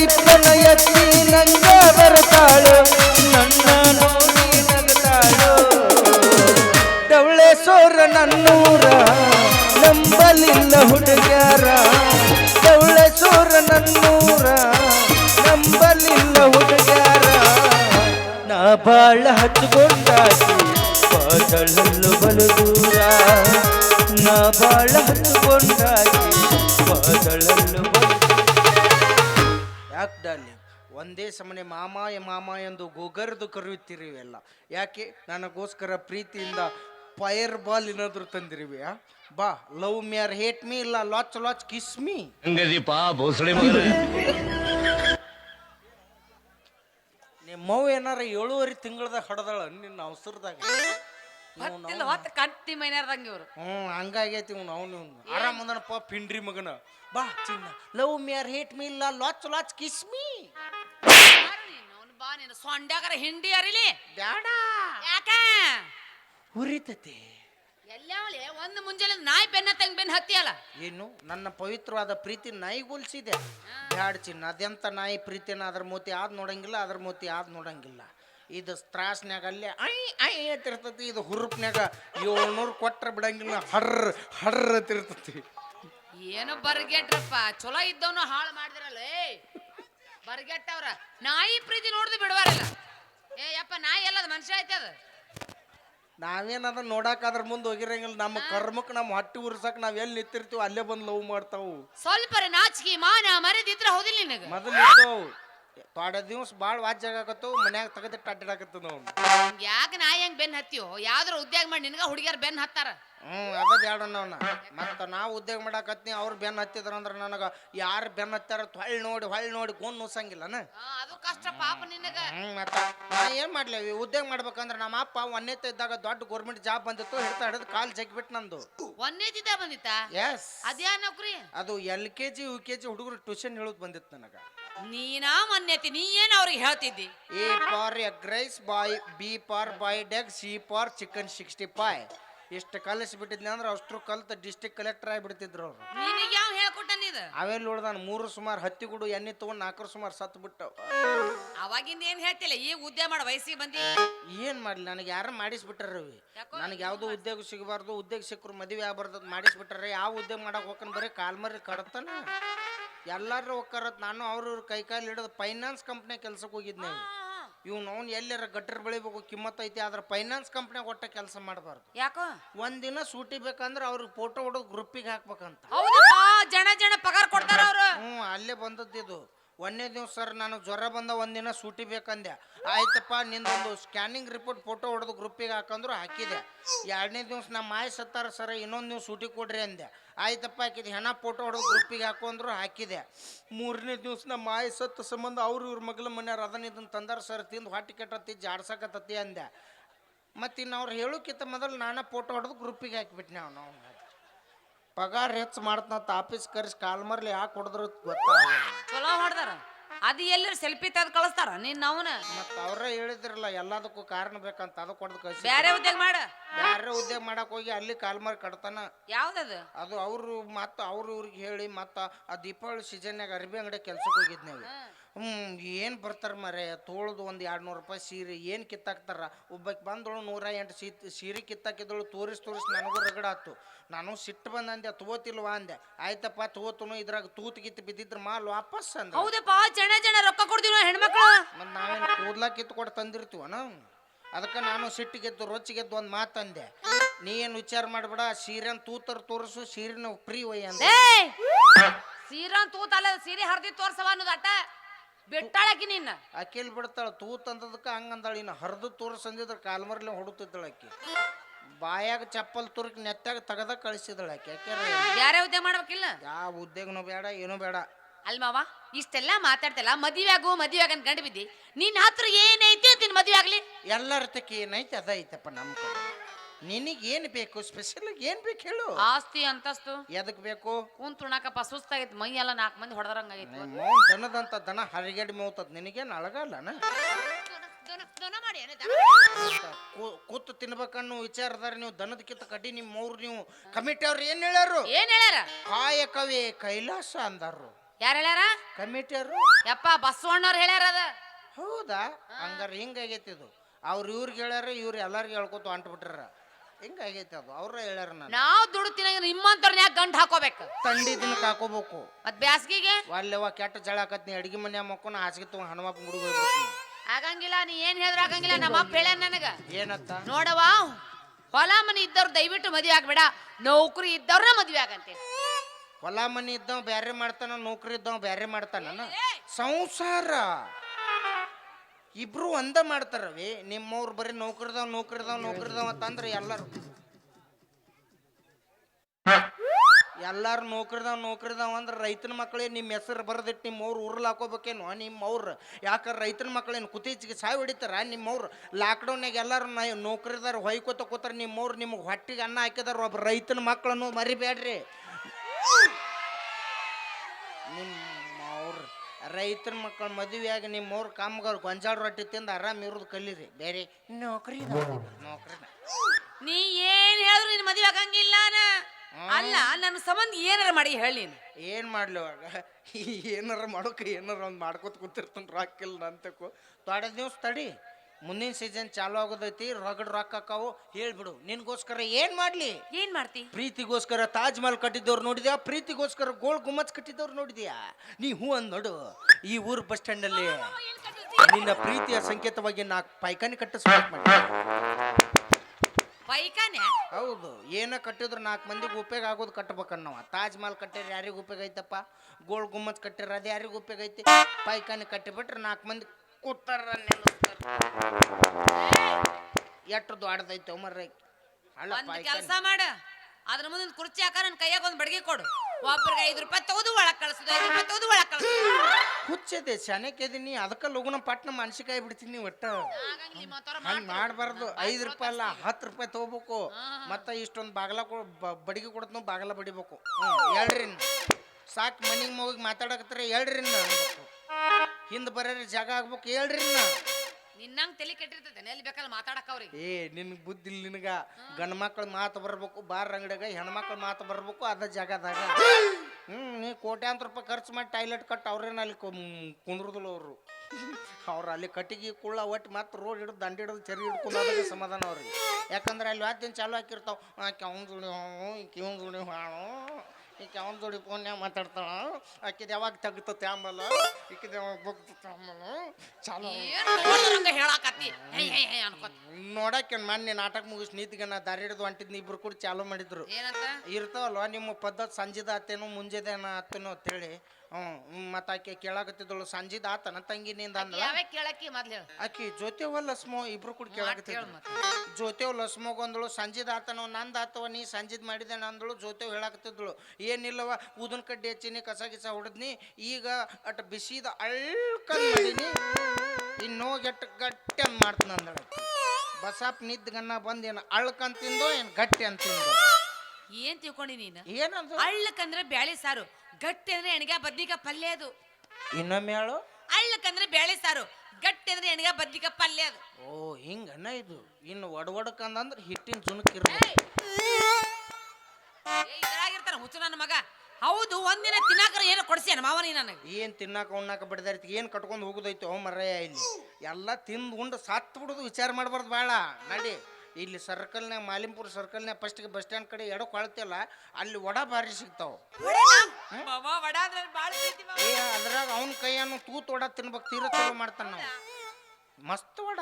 ರಿಪ್ಪನ ಎತ್ತಿ ನಂಗ ಬರ್ತಾಳು? ನನ್ನ ನೋಡಿ ನಗತಾಳು? ಡವಳೇಶ್ವರ ನನ್ನೂರ, ನಂಬಲಿಲ್ಲ ಹುಡುಗ್ಯಾರ. ಡವಳೇಶ್ವರ ನನ್ನೂರ, ನಂಬಲಿಲ್ಲ ಹುಡುಗ್ಯಾರ. ನಾ ಬಾಳ ಹಚ್ಕೊಂಡಾಕಿ ಪಾದಳಲ್ಲು ಬಲು ನಾ ಬಾಳ ಹಚ್ಕೊಂಡಾಕಿ ಪಾದಳಲ್ಲು ಯಾಕೆ ಒಂದೇ ಸಮನೆ ಮಾಮಾಯ ಮಾಮ ಎಂದು ಗೊಗರ್ದು ಕರೆಯುತ್ತಿರುವೆಲ್ಲ ಯಾಕೆ? ನನಗೋಸ್ಕರ ಪ್ರೀತಿಯಿಂದ ಫೈರ್ ಬಾಲ್ ಏನಾದ್ರು ತಂದಿರುವೆ ಬಾ love me or hate me ಇಲ್ಲ ಲಾಚ್ ಲಾಚ್ ಕಿಸ್ ಮೀ. ಭೋಸಳೆ ಮಗನ ನಿಮ್ಮವ್ ಏನಾರ ಏಳುವರೆ ತಿಂಗಳದಾಗ ಹೊಡೆದಳ ನಿನ್ನ ಅವಸರದಾಗ? ಹೊತ್ತಿಲ್ಲ ಹೊತ್ತು ಕಟ್ಟಿ ಮೈನಾರ್ದಂಗೆ ಇವ್ರು. ಹ್ಞೂ ಹಂಗಾಗೈತಿ ಇವ್ನು ಅವನು ಆರಾಮದನಪ್ಪ ಪಿಂಡ್ರಿ ಮಗನ. ಬಾ ಚಿನ್ನ. Love me or hate me ಇಲ್ಲ ಲಾಚ್ ಲಾಚ್ ಕಿಸ್ ಮೀ ಅವನು ಬಾ ನೀನು. ಸೊಂಡ್ಯಾಗರ ಹಿಂಡಿ ಅರಿಲಿ. ಬ್ಯಾಡ. ಯಾಕ? ಉರಿತತೆ. ಎಲ್ಲವಳೆ ಒಂದು ಮುಂಜಾನೆ ನಾಯಿ ಬೆನ್ನ ತಂಗ್ ಬೆನ್ನ ಹತ್ತಿಯಲ್ಲ? ಏನು? ನನ್ನ ಪವಿತ್ರವಾದ ಪ್ರೀತಿ ನಾಯಿ ಗುಲ್ಸಿದೆ ಬ್ಯಾಡ ಚಿನ್ನ. ಅದೆಂತ ನಾಯಿ ಪ್ರೀತಿನ? ಅದ್ರ ಮೂತಿ ಆದ್ ನೋಡಂಗಿಲ್ಲ ಅದ್ರ ಮೂತಿ ಆದ್ ನೋಡಂಗಿಲ್ಲ. ಇದು ತ್ರಾಸ್ನ್ಯಾಗ ಅಲ್ಲೇ ಐ ಐ ಅಂತಿರ್ತತಿ ಇದು ಹುರುಪ್ನ್ಯಾಗ ಏಳ್ನೂರು ಕೊಟ್ರೆ ಬಿಡಂಗಿಲ್ಲ ಹರ್ರ ಹರ್ರ ಅಂತಿರ್ತತಿ. ಏನು ಬರ್ಗೆಟ್ರಪ್ಪ? ಚಲೋ ಇದ್ದವನು ಹಾಳು ಮಾಡಿದ್ರಲ್ಲ ಏ. ಬರ್ಗೆಟ್ಟವ್ರ. ನಾಯಿ ಪ್ರೀತಿ ನೋಡಿದ್ ಬಿಡವಾರಲ್ಲ. ಏ ಯಪ್ಪ ನಾಯಿ ಎಲ್ಲದ ಮನುಷ್ಯ ಐತೆ ಅದು? ನಾವೇನದ ನೋಡಕ್ ಅದ್ರ ಮುಂದೆ ಹೋಗಿರಂಗಿಲ್ಲ ನಮ್ಮ ಕರ್ಮಕ್ಕೆ ನಮ್ಮ ಹೊಟ್ಟಿ ಉರ್ಸಕ್ ನಾವ್ ಎಲ್ಲಿ ನಿತ್ತಿರ್ತೀವಿ ಅಲ್ಲೇ ಬಂದು ಲವ್ ಮಾಡ್ತಾವು. ಸ್ವಲ್ಪ ನಾಚಿಕೆ ಮಾನ ಮರೆದಿದ್ರ ಹೌದಿಲ್ಲ ನಿನಗೆ. ಮೊದಲು ಇದ್ದವು ತೊಡ ದಿವ್ಸ ಭಾಳ ವಾಜ್ಯ ಆಗತ್ತವು ಮನ್ಯಾಗ ತೆಗೆದಿಟ್ಟು ಅಡ್ಡಾಡಕತ್ತ ಯಾಕ ಯಾಕೆ ನಾ ಹೆಂಗ್ ಬೆನ್ ಹತ್ತಿಯೋ? ಯಾವ್ದಾರ ಉದ್ಯೋಗ ಮಾಡಿ ನಿನಗ ಹುಡುಗಿಯರ್ ಬೆನ್ ಹತ್ತಾರ? ಹ್ಮ್ ಅದ ಬ್ಯಾಡ ಮತ್ತ ಮತ್ತು ನಾವು ಉದ್ಯೋಗ ಮಾಡಾಕತ್ನಿ ಅವ್ರು ಬೆನ್ ಹತ್ತಿದ್ರ ಅಂದ್ರೆ ನನಗೆ ಯಾರು ಬೆನ್ ಹತ್ತಾರ ಹೊಳ್ ನೋಡಿ ಹೊಳ್ ನೋಡಿ ಗೋನ್ ನುಸಂಗಿಲ್ಲನ? ಆ, ಅದು ಕಷ್ಟ ಪಾಪ ನಿನಗ. ಹ್ಞೂ ಮತ್ತು ನಾ ಏನು ಮಾಡ್ಲಿ ಉದ್ಯೋಗ ಮಾಡ್ಬೇಕಂದ್ರ ನಮ್ಮ ಅಪ್ಪ ಒಂದೇತ ಇದ್ದಾಗ ದೊಡ್ಡ ಗೌರ್ಮೆಂಟ್ ಜಾಬ್ ಬಂದಿತ್ತು ಹಿಡ್ತಾ ಹಿಡಿದು ಕಾಲು ಜಗ್ಬಿಟ್ಟು ನಂದು. ಒಂದೇ ತಿದ್ದ ಬಂದಿತ್ತ? ಎಸ್ ಅದ್ಯಾ ನೌಕರಿ? ಅದು L K G U K G ಹುಡುಗರು ಟ್ಯೂಷನ್ ಹೇಳೋದು ಬಂದಿತ್ತು ನನಗೆ. ನೀನಾ ಮನ್ಯತಿ ನೀ ಏನ್ ಅವ್ರಿಗೆ ಹೇಳ್ತಿದ್ದಿ? A for egg rice boy B for boy ಡೆಗ್ C for chicken sixty five ಇಷ್ಟು ಕಲಿಸ್ಬಿಟ್ಟಿದ್ನಿ ಅಂದ್ರೆ ಅಷ್ಟು ಕಲ್ತ ಡಿಸ್ಟಿಕ್ ಕಲೆಕ್ಟರ್ ಆಗಿಬಿಡ್ತಿದ್ರು ಅವರು. ನಿನಗೆ ಯಾವ ಹೇಳ್ಕೊಟ್ಟ ನೀದು ಅವೆಲ್ಲ ಉಳ್ದಾನ ಮೂರು ಸುಮಾರು ಹತ್ತಿ ಗುಡು ಎಣ್ಣೆ ತಗೊಂಡು ನಾಲ್ಕರ ಸುಮಾರು ಸತ್ತು ಬಿಟ್ಟವು. ಅವಾಗಿಂದ ಏನ್ ಹೇಳ್ತಿಲ್ಲ ಈಗ ಉದ್ಯೋಗ ಮಾಡ ವಯಸ್ಸಿಗೆ ಬಂದಿ. ಏನ್ ಮಾಡ್ಲಿ ನನಗೆ ಯಾರು ಮಾಡಿಸ್ಬಿಟ್ಟಾರವಿ ರವಿ ನನಗೆ ಯಾವ್ದು ಉದ್ಯೋಗ ಸಿಗಬಾರ್ದು ಉದ್ಯೋಗ ಸಿಕ್ಕರು ಮದುವೆ ಆಗ್ಬಾರ್ದು ಮಾಡಿಸ್ಬಿಟ್ಟಾರೆ ಯಾವ ಉದ್ಯೋಗ ಮಾಡಕ್ ಹೋಗ್ಕೊಂಡು ಬರೀ ಕಾಲ್ಮರಿ ಕಡತಾನ? ಎಲ್ಲಾರು ಒಕ್ಕರತ್ ನಾನು ಅವ್ರ ಇವ್ರ ಕೈ ಕಾಲು ಹಿಡಿದು ಫೈನಾನ್ಸ್ ಕಂಪ್ನಿ ಕೆಲ್ಸಕ್ಕೆ ಹೋಗಿದ್ನೆ. ಇವ್ನು ಅವ್ನು ಎಲ್ಲಾರ ಗಟ್ರ ಬೆಳಿಬೇಕು ಕಿಮ್ಮತ್ ಐತಿ ಆದ್ರೆ ಫೈನಾನ್ಸ್ ಕಂಪ್ನಿಯಾಗ ಒಟ್ಟ ಕೆಲಸ ಮಾಡಬಾರ್ದು. ಯಾಕೋ? ಒಂದಿನ ಸೂಟಿ ಬೇಕಂದ್ರೆ ಅವ್ರಿಗೆ ಫೋಟೋ ಹೊಡೆದು ಗ್ರೂಪಿಗೆ ಹಾಕ್ಬೇಕಂತ. ಹೌದಪ್ಪ ಜನ ಜನ ಪಗಾರ ಕೊಡ್ತಾರ ಅವ್ರು. ಹ್ಞೂ ಅಲ್ಲೇ ಬಂದದ್ದಿದು ಒಂದನೇ ದಿವ್ಸ ಸರ್ ನಾನು ಜ್ವರ ಬಂದ ಒಂದಿನ ಸೂಟಿ ಬೇಕಂದೆ. ಆಯ್ತಪ್ಪ, ನಿಂದೊಂದು ಸ್ಕ್ಯಾನಿಂಗ್ ರಿಪೋರ್ಟ್ ಫೋಟೋ ಹೊಡೆದು ಗ್ರೂಪಿಗೆ ಹಾಕಂದ್ರು ಹಾಕಿದೆ. ಎರಡನೇ ದಿವ್ಸ ನಮ್ಮ ಮಾಯ ಸತ್ತಾರ ಸರ್, ಇನ್ನೊಂದು ನೀವು ಸೂಟಿ ಕೊಡ್ರಿ ಅಂದೆ. ಆಯ್ತಪ್ಪ, ಹಾಕಿದೆ. ಹೆಣ ಫೋಟೋ ಹೊಡೆದು ಗ್ರೂಪಿಗೆ ಹಾಕೊಂಡ್ರು ಹಾಕಿದೆ. ಮೂರನೇ ದಿವ್ಸ ನಮ್ಮ ಮಾಯ ಸತ್ತ ಸಂಬಂಧ ಅವ್ರು ಇವ್ರ ಮಗಳ ಮನೆಯವ್ರು ಅದನ್ನ ಇದನ್ನ ತಂದಾರ ಸರ್, ತಿಂದು ಹೊಟ್ಟೆ ಕೆಟ್ಟತ್ತಿ ಜಾಡ್ಸಕತ್ತತಿ ಅಂದೆ. ಮತ್ತು ಇನ್ನು ಅವ್ರು ಹೇಳೋಕ್ಕಿಂತ ಮೊದಲು ನಾನೇ ಫೋಟೋ ಹೊಡೆದು ಗ್ರೂಪಿಗೆ ಹಾಕಿಬಿಟ್ನೆ ಅವ್ನು ಪಗಾರ ಹೆಚ್ಚು ಮಾಡ್ತಾನಂತ ಆಫೀಸ್ ಕರೆಸಿ ಕಾಲ್ ಮರ್ಲಿ ಯಾಕೆ ಹೊಡೆದ್ರು ಚಲೋ ಹೊಡ್ದಾರ. ಅದು ಎಲ್ಲರ ಸೆಲ್ಫಿ ತೆಗೆದು ಕಳಿಸ್ತಾರ ನೀನ್ ಅವನ? ಮತ್ತು ಅವರೇ ಹೇಳಿದ್ರಲ್ಲ ಎಲ್ಲದಕ್ಕೂ ಕಾರಣ ಬೇಕಂತ ಅದು ಹೊಡೆದು ಕಳಿಸಿ ಬೇರೆ ಉದ್ಯೋಗ ಮಾಡ. ಬೇರೆ ಉದ್ಯೋಗ ಮಾಡಕ್ ಹೋಗಿ ಅಲ್ಲಿ ಕಾಲ್ ಮರ್ ಕಡ್ತಾನ ಯಾವ್ದದು? ಅದು ಅವರು ಮತ್ತು ಅವ್ರು ಇವ್ರಿಗೆ ಹೇಳಿ ಮತ್ತು ಆ ದೀಪಾವಳಿ ಸೀಸನ್ಯಾಗ ಅರ್ಬಿ ಅಂಗಡಿ ಕೆಲ್ಸಕ್ಕೆ ಹೋಗಿದ್ನೇವಿ ಹ್ಞೂ ಏನು ಬರ್ತಾರೆ ಮರೆ ತೋಳ್ದು ಒಂದು ಎರಡು ನೂರು ರೂಪಾಯಿ ಸೀರೆ ಏನು ಕಿತ್ತಾಕ್ತಾರ? ಒಬ್ಬಕ್ಕೆ ಬಂದಳು ನೂರ ಎಂಟು ಸೀ ಸೀರೆ ಕಿತ್ತಾಕಿದಳು ತೋರಿಸಿ ತೋರಿಸಿ ನನಗೂ ರಗಡ ಆತು. ನಾನು ಸಿಟ್ಟು ಬಂದಂದೆ ತಗೋತಿಲ್ವಾ ಅಂದೆ. ಆಯ್ತಪ್ಪ ತಗೋತನು ಇದ್ರಾಗ ತೂತ್ ಗಿತ್ತು ಬಿದ್ದಿದ್ರ ಮಾಲ್ ವಾಪಸ್ ಅಂದ. ಹೌದಪ್ಪ ಜನ ಜನ ರೊಕ್ಕ ಕೊಡ್ತೀವಿ ನಾವು ಹೆಣ್ಮಕ್ಳು? ಮತ್ತು ನಾವೇನು ಕೂದ್ಲ ಕಿತ್ತು ಕೊಟ್ಟು ತಂದಿರ್ತೀವನ ಅದಕ್ಕೆ ನಾನು ಸಿಟ್ಟಿಗೆದ್ದು ರೊಚ್ಚಿಗೆದ್ದು ಒಂದು ಮಾತಂದೆ ನೀ ಏನು ವಿಚಾರ ಮಾಡಬೇಡ ಸೀರೆನ ತೂತರ್ ತೋರಿಸು ಸೀರೆನ ಫ್ರೀ ಒಯ್ಯ ಅಂದೆ. ಸೀರೆ ತೂತಲ್ಲ ಸೀರೆ ಹರಿದಿ ತೋರ್ಸವ ಅನ್ನೋದು ಅಟ್ಟ. ಬಿಟ್ಟಾಳಕಿ ನಿನ್ನ. ಅಕ್ಕಿಲ್ ಬಿಡ್ತಾಳ ತೂತ್ ಅಂದದಕ್ಕೆ ಹಂಗಂದಾಳ ಇನ್ನು ಹರಿದು ತೋರಿಸಂದಿದ್ರೆ ಕಾಲ್ಮರ್ಲೆ ಹೊಡುತ್ತಿದ್ದಳ ಆಕಿ. ಬಾಯಾಗ ಚಪ್ಪಲ್ ತುರ್ಕ್ ನೆತ್ತಾಗ ತೆಗದ ಕಳಿಸಿದಳ ಆಕೆ ಅಕ್ಕಿ ಯಾರೇ ಉದ್ಯೋಗ ಮಾಡ್ಬೇಕಿಲ್ಲ? ಯಾವ ಉದ್ಯೋಗನೂ ಬೇಡ ಏನೂ ಬೇಡ. ಅಲ್ಮಾವ ಇಷ್ಟೆಲ್ಲ ಮಾತಾಡ್ತಲ್ಲ ಮದುವೆ ಆಗು ಮದುವೆ ಆಗ ಗಂಡ ಬಿದ್ದಿ. ನಿನ್ನ ಹತ್ರ ಏನೈತಿ ನಿನ್ ಮದುವೆ ಆಗ್ಲಿ ಎಲ್ಲರ ತಕ್ಕ ಏನೈತಿ ಅದೈತಪ್ಪ ನಮ್ಮ ಕಡೆ. ನಿನಗೆ ಏನು ಬೇಕು ಸ್ಪೆಷಲ್ ಏನು ಬೇಕು ಹೇಳು. ಆಸ್ತಿ ಅಂತಸ್ತು. ಎದಕ್ಕೆ ಬೇಕು? ಕುಂತ್ ಉಣಕಪ್ಪ ಸುಸ್ತಾಗೈತಿ ಮೈ ಎಲ್ಲ ನಾಲ್ಕು ಮಂದಿ ಹೊಡೆದ್ರಂಗಾಗೈತಿ ದನದಂತ ದನ ಹರಿಗೆಡ್ ಮೇವ್ತದ ನಿನಗೇನು ಅಳಗಲ್ಲನ ಕೂ- ಕೂತು ತಿನ್ಬೇಕನ್ನೋ ವಿಚಾರದಾರ ನೀವು ದನದ ಕಿತ್ತ ಕಡ್ಡಿ ನಿಮ್ಮ ಅವ್ರು ನೀವು. ಕಮಿಟಿ ಅವ್ರು ಏನ್ ಹೇಳ್ಯಾರು? ಏನ್ ಹೇಳ್ಯಾರ? ಕಾಯಕವೇ ಕೈಲಾಸ ಅಂದಾರು ಯಾರು ಹೇಳ್ಯಾರ? ಕಮಿಟಿ ಅವ್ರು? ಯಪ್ಪ ಬಸವಣ್ಣವ್ರು ಹೇಳ್ಯಾರ ಅದ. ಹೌದಾ? ಹಂಗಾರ ಹಿಂಗಾಗೈತಿ ಇದು. ಅವ್ರು ಇವ್ರಿಗೆ ಹೇಳ್ಯಾರ ಇವ್ರು ಎಲ್ಲರಿಗೂ ಹೇಳ್ಕೊತ ಹೊಂಟ್ಬಿಟ್ರ ಹಿಂಗಾಗೈತಿ ಅದು? ಅವ್ರ ಹೇಳ್ಯಾರ ನಾನು. ನಾವ್ ದುಡ್ತಿನ ನಿಮ್ಮಂತವ್ರನ್ನ ಯಾಕೆ ಗಂಟು ಹಾಕೋಬೇಕು? ತಂಡಿ ದಿನಕ್ಕೆ ಹಾಕೋಬೇಕು. ಮತ್ ಬ್ಯಾಸ್ಗಿಗೆ? ಅಲ್ಲೆವ ಕೆಟ್ಟ ಜಳ ಆಕತ್ನಿ ಅಡಿಗೆ ಮನ್ಯಾಗ ಮಕ್ಕೋನ ಹಾಸಿಗೆ ತಗೊಂಡು ಹನುಮಪ್ಪ ಗುಡಿಗೆ ಹೋಗ್ಬಿಡ್ತೀನಿ. ಆಗಂಗಿಲ್ಲ ನೀ ಏನ್ ಹೇಳಿದ್ರೆ ಆಗಂಗಿಲ್ಲ ನಮ್ಮ ಅಪ್ಪ ಹೇಳ್ಯಾನ ನನಗ. ಏನತ್ತ ನೋಡವ್ವ ಹೊಲ ಮನಿ ಇದ್ದವ್ರು ದಯವಿಟ್ಟು ಮದ್ವೆ ಆಗ್ಬೇಡ. ನೌಕರಿ ಇದ್ದವ್ರನ್ನ ಮದ್ವೆ ಆಗಂತೆ. ಹೊಲ ಮನಿ ಇದ್ದವ್ ಬ್ಯಾರೆ ಮಾಡ್ತಾನ ನೌಕರಿ ಇದ್ದವ್ ಬ್ಯಾರೆ ಮಾಡ್ತಾನ. ಸಂಸಾರ. ಇಬ್ರು ಒಂದ ಮಾಡ್ತಾರವಿ, ನಿಮ್ಮವ್ರು ಬರೀ ನೌಕರಿದಾವ್ ನೌಕರಿದಾವ್ ನೌಕರಿದಾವ್ ಅಂತಂದ್ರೆ ಎಲ್ಲಾರು. ಎಲ್ಲಾರು ನೌಕರಿದಾವ್ ನೌಕರಿದಾವ್ ಅಂದ್ರೆ ರೈತನ ಮಕ್ಕಳೇ ನಿಮ್ಮ ಹೆಸರು ಬರ್ದಿಟ್ಟು ನಿಮ್ಮವ್ರು ಉರ್ಲ್ ಹಾಕೋಬೇಕೇನೋ ನಿಮ್ಮ ಅವ್ರು ಯಾಕಂದ್ರೆ ರೈತನ ಮಕ್ಕಳೇನು ಕುತೀಚಿಗೆ ಸಾಯ್ ಹೊಡಿತಾರ, ನಿಮ್ಮವ್ರು ಲಾಕ್ಡೌನ್ಯಾಗ ಎಲ್ಲಾರು ನೌಕರಿದಾರ ಹೊಯ್ಕೋತ ಕೂತಾರ, ನಿಮ್ಮವ್ರು ನಿಮಗೆ ಹೊಟ್ಟಿಗೆ ಅನ್ನ ಹಾಕಿದಾರ ಒಬ್ಬ ರೈತನ ಮಕ್ಕಳನ್ನು ಮರಿಬೇಡ್ರಿ ನಿಮ್ಮ ರೈತರ ಮಕ್ಕಳು ಮದುವೆಯಾಗಿ ನಿಮ್ಮ ಅವ್ರ ಕಾಮಗಾರ ಗೊಂಜಾಳ ರೊಟ್ಟಿ ತಿಂದು ಆರಾಮ್ ಇರೋದು ಕಲೀರಿ. ಬೇರೆ ನೌಕರಿ ನೌಕರಿ ನೀ ಏನ್ ಹೇಳಿದ್ರು ನಿನ್ ಮದ್ವೆ ಆಗಂಗಿಲ್ಲ ನಾ. ಅಲ್ಲ ನನ್ನ ಸಂಬಂಧ ಏನಾರ ಮಾಡಿ ಹೇಳಿ ನೀನು. ಏನು ಮಾಡ್ಲಿ ಅವಾಗ ಏನಾರ ಮಾಡೋಕೆ ಏನಾರ ಒಂದು ಮಾಡ್ಕೊತ ಕೂತಿರ್ತಾನೆ ರಾಕಿಲ್ಲ ನಂತಕು ತೊಡೆ ದಿವ್ಸ ತಡಿ. ಮುಂದಿನ ಸೀಸನ್ ಚಾಲು ಆಗೋದೈತಿ ರಗಡ್ ಹೇಳಿ ಹೇಳ್ಬಿಡು ನಿನ್ಗೋಸ್ಕರ ಏನು ಮಾಡ್ಲಿ? ಏನ್ ಮಾಡ್ತಿ? ಪ್ರೀತಿಗೋಸ್ಕರ ತಾಜ್ ಮಹಲ್ ಕಟ್ಟಿದ್ದವ್ರು ನೋಡಿದ್ಯಾ? ಪ್ರೀತಿಗೋಸ್ಕರ ಗೋಲ್ ಗುಮ್ಮಚ್ ಕಟ್ಟಿದ್ದವ್ರು ನೋಡಿದ್ಯಾ? ನೀ ಹೂ ಅಂದ್ ನೋಡು ಈ ಊರ್ ಬಸ್ ಸ್ಟ್ಯಾಂಡ್ ಅಲ್ಲಿ ನಿನ್ನ ಪ್ರೀತಿಯ ಸಂಕೇತವಾಗಿ ನಾಲ್ಕು ಪೈಖಾನೆ ಕಟ್ಟಿಸ್ ಮಾಡಿ ಪೈಕಾನೆ ಹೌದು ಏನ ಕಟ್ಟಿದ್ರು ನಾಲ್ಕು ಮಂದಿಗೆ ಉಪಯೋಗ ಆಗೋದು ಕಟ್ಬೇಕನ್ನವ ತಾಜ್ ಮಹಲ್ ಕಟ್ಟಿದ್ರೆ ಯಾರಿಗೆ ಉಪಯೋಗ ಐತಪ್ಪ? ಗೋಲ್ ಗುಮ್ಮಚ್ ಕಟ್ಟಿರ ಅದು ಯಾರಿಗೆ ಉಪಯೋಗ ಐತಿ? ಪೈಖಾನೆ ಕಟ್ಟಿಬಿಟ್ರೆ ನಾಲ್ಕು ಮಂದಿ ಕೂತಾರ ನೆನೆಸ್ತಾರ ಎಷ್ಟು ದೊಡ್ಡದೈತೆ ಮರ್ರ ಒಂದ್ ಕೆಲಸ ಮಾಡ. ಅದ್ರ ಮುಂದೆ ಒಂದ್ ಕುರ್ಚಿ ಹಾಕ ನನ್ ಕೈಯಾಗ ಒಂದ್ ಬಡ್ಗೆ ಕೊಡು. ಒಬ್ಬರಿಗೆ ಐದು ರೂಪಾಯಿ ತಗೋದು ಒಳಗ್ ಕಳ್ಸುದು ಐದು ರೂಪಾಯಿ ತಗೋದು ಒಳಗ್ ಕಳ್ಸುದು. ಹುಚ್ಚದೆ ಚೆನ್ನಾಗಿದ್ದೀನಿ ಅದಕ್ಕೆ ಲಗುನ ಪಟ್ನ ಮನ್ಸಿಕಾಯಿ ಬಿಡ್ತೀನಿ ಒಟ್ಟ. ಆಗಂಗಿಲ್ಲ ಹಂಗೆ ಮಾಡಬಾರ್ದು. ಐದು ರೂಪಾಯಿ ಅಲ್ಲ ಹತ್ತು ರೂಪಾಯಿ ತಗೋಬೇಕು. ಮತ್ತು ಇಷ್ಟೊಂದು ಬಾಗಲ ಕೊ ಬ- ಬಡಿಗೆ ಕೊಡ್ತು ಬಾಗಲ ಬಡಿಬೇಕು. ಹೇಳ್ರಿ ಸಾಕ್ ಮನಿಗೆ ಹೋಗಿ ಮಾತಾಡಕತ್ತಾರೆ ಹೇಳ್ರಿ ಅನ್ಬೇಕು ಹಿಂದೆ ಬರೋರಿ ಜಾಗ ಆಗ್ಬೇಕು ಹೇಳ್ರಿ ನಿನ್ನಂಗ್ ತಲೆ ಕೆಟ್ಟಿರ್ತೈತೆ, ಎಲ್ಲಿ ಬೇಕಲ್ಲ ಮಾತಾಡಕ್ ಅವ್ರಿಗೆ. ಏ, ನಿನ್ ಬುದ್ಧಿ ನಿನಗ ಗಂಡ ಮಕ್ಳ ಮಾತು ಬರ್ಬೇಕು ಬಾರ್ ಅಂಗಡಿಯಾಗ ಹೆಣ್ಮಕ್ಳ ಮಾತು ಬರ್ಬೇಕು, ಅದ ಜಾಗದಾಗ. ಹ್ಮ್, ನೀ ಕೋಟ್ಯಾಂತರ ರೂಪಾಯಿ ಖರ್ಚು ಮಾಡಿ ಟಾಯ್ಲೆಟ್ ಕಟ್ ಅವ್ರೇನ ಅಲ್ಲಿ ಕುಂದ್ರದಲ್ಲ ಅವರು. ಅವ್ರು ಅಲ್ಲಿ ಕಟ್ಟಿಗೆ ಕುಳ್ಳ ಒಟ್ಟು ಮತ್ತೆ ರೋಡ್ ಹಿಡಿದು ದಂಡ ಹಿಡಿದು ಚರಿ ಹಿಡ್ಕೊಂಡು ಸಮಾಧಾನ ಅವ್ರಿಗೆ. ಯಾಕಂದ್ರೆ ಅಲ್ಲಿ ವಾದ್ಯ ಚಾಲು ಹಾಕಿರ್ತಾವ. ಆಕೆ ಅವ್ನ ಹಾವು ಈಕೆ ಹಾಳು ಈಕೆ ಅವನ ಜೋಡಿ ಫೋನ್ಯಾಗ ಮಾತಾಡ್ತಾಳ. ಆಕಿದ ಯಾವಾಗ ತೆಗ್ತತೆ ಆಮೇಲೆ? ಈಕಿದ ಯಾವಾಗ ಬಗ್ತತೆ ಆಮೇಲೆ? ಚಾಲು. ಹೇಳಾಕತ್ತಿ? ಹೇ ಹೇ ಹೇ ಅನ್ಕೋತ. ನೋಡಕ್ಕೆ ಮೊನ್ನೆ ನಾಟಕ ಮುಗಿಸಿ ನಾ ದಾರಿ ಹಿಡಿದು ಹೊಂಟಿದ್ನಿ ಇಬ್ರು ಕೂಡ ಚಾಲು ಮಾಡಿದ್ರು. ಏನಂತ? ಇರ್ತಾವಲ್ವ ನಿಮ್ಮ ಪದ್ಧತಿ ಸಂಜಿದ ಆತೇನೋ ಮುಂಜೆದೇನ ಆತೇನೋ ಅಂತೇಳಿ. ಹ್ಞೂ ಮತ್ತೆ ಆಕೆ ಕೇಳಾಕತ್ತಿದ್ದಳು ಸಂಜಿದ ಆತನ ತಂಗಿ ನಿಂದ ಯಾವೇ ಕೇಳಕ್ಕಿ ಮೊದ್ಲು ಹೇಳು. ಆಕಿ ಜೊತೆವ ಲಸ್ಮೋ ಇಬ್ರು ಕೂಡ ಕೇಳಾಕತ್ತಿದ್ರು. ಜೊತೆವ್ ಲಸ್ಮೋಗ್ ಅಂದಳು ಸಂಜಿದ ಆತನೋ ನಂದು ಆತವ ನೀ ಸಂಜಿದ್ ಮಾಡಿದೆ ಅಂದಳು ಜೊತೆವ್ ಹೇಳಾಕತ್ತಿದ್ಳು ಏನಿಲ್ಲವ ಊದನ್ ಕಡ್ಡಿ ಹಚ್ಚಿನಿ ಕಸ ಗಿಸ ಹೊಡೆದ್ನಿ ಈಗ ಅಟ್ ಬಿಸಿದ ಅಳ್ಕಲ್ ಮಾಡೀನಿ ಇನ್ನೋ ಗೆಟ್ಟ ಗಟ್ಟಿ ಅಂತ ಮಾಡ್ತೀನಿ ಅಂದಳು ಬಸಾಪ್ ನಿದ್ಗನ್ನ ಬಂದು ಏನು ಅಳ್ಕಂತಿಂದೋ ಏನು ಗಟ್ಟಿ ಅಂತ ತಿಂದೋ ಏನ್ ತಿಳ್ಕೊಂಡಿ ನೀನು? ಏನಂತ ಅಳ್ಳಕ್ಕಂದ್ರೆ ಬ್ಯಾಳಿ ಸಾರು ಗಟ್ಟಿ ಅಂದ್ರೆ ಎಣ್ಗ ಬದ್ನಿಕ ಪಲ್ಯ ಅದು. ಇನ್ನೊಮ್ಮೆ ಹೇಳು. ಅಳ್ಳಕಂದ್ರೆ ಬ್ಯಾಳಿ ಸಾರು ಗಟ್ಟಿ ಅಂದ್ರೆ ಎಣ್ಗ ಬದ್ನಿಕ ಪಲ್ಯ ಅದು. ಓ ಹಿಂಗನ್ನ ಇದು. ಇನ್ನು ಒಡವಡಕಂದ್ರೆ ಹಿಟ್ಟಿನ ಜುಣುಕಿರ್ಬೇಕು ಏ, ಇದ್ರಾಗಿರ್ತಾನ ಹುಚ್ಚು ನನ್ನ ಮಗ. ಹೌದು ಒಂದಿನ ತಿನ್ನಾಕರ ಏನು ಕೊಡ್ಸ್ಯಾನ ಮಾವ ನೀ ನನಗೆ. ಏನು ತಿನ್ನಾಕ ಉಣ್ಣಾಕ ಬಿಡದಾರಿತಿ ಏನು ಕಟ್ಕೊಂಡು ಹೋಗುದೈತೆ ಮರಯ್ಯ ಇಲ್ಲಿ. ಎಲ್ಲ ತಿಂದು ಉಂಡು ಸತ್ತು ಬಿಡುದು ವಿಚಾರ ಮಾಡಬಾರ್ದು ಭಾಳ ನಡಿ. ಇಲ್ಲಿ ಸರ್ಕಲ್ನ್ಯಾಗ ಮಾಲಿಂಪುರ ಸರ್ಕಲ್ನ್ಯಾಗ ಫಸ್ಟಿಗೆ ಬಸ್ ಸ್ಟ್ಯಾಂಡ್ ಕಡೆ ಎಡಕ್ಕೆ ಕೊಳ್ತಿಲ್ಲ ಅಲ್ಲಿ ವಡ ಭಾರಿ ಸಿಗ್ತಾವ. ಏ ಅದ್ರಾಗ ಅವನ ಕೈಯನ್ನು ತೂತ್ ವಡ ತಿನ್ಬೇಕು ತೀರ ಚಲೋ ಮಾಡ್ತಾನ ನಾವು. ಮಸ್ತ್ ವಡ.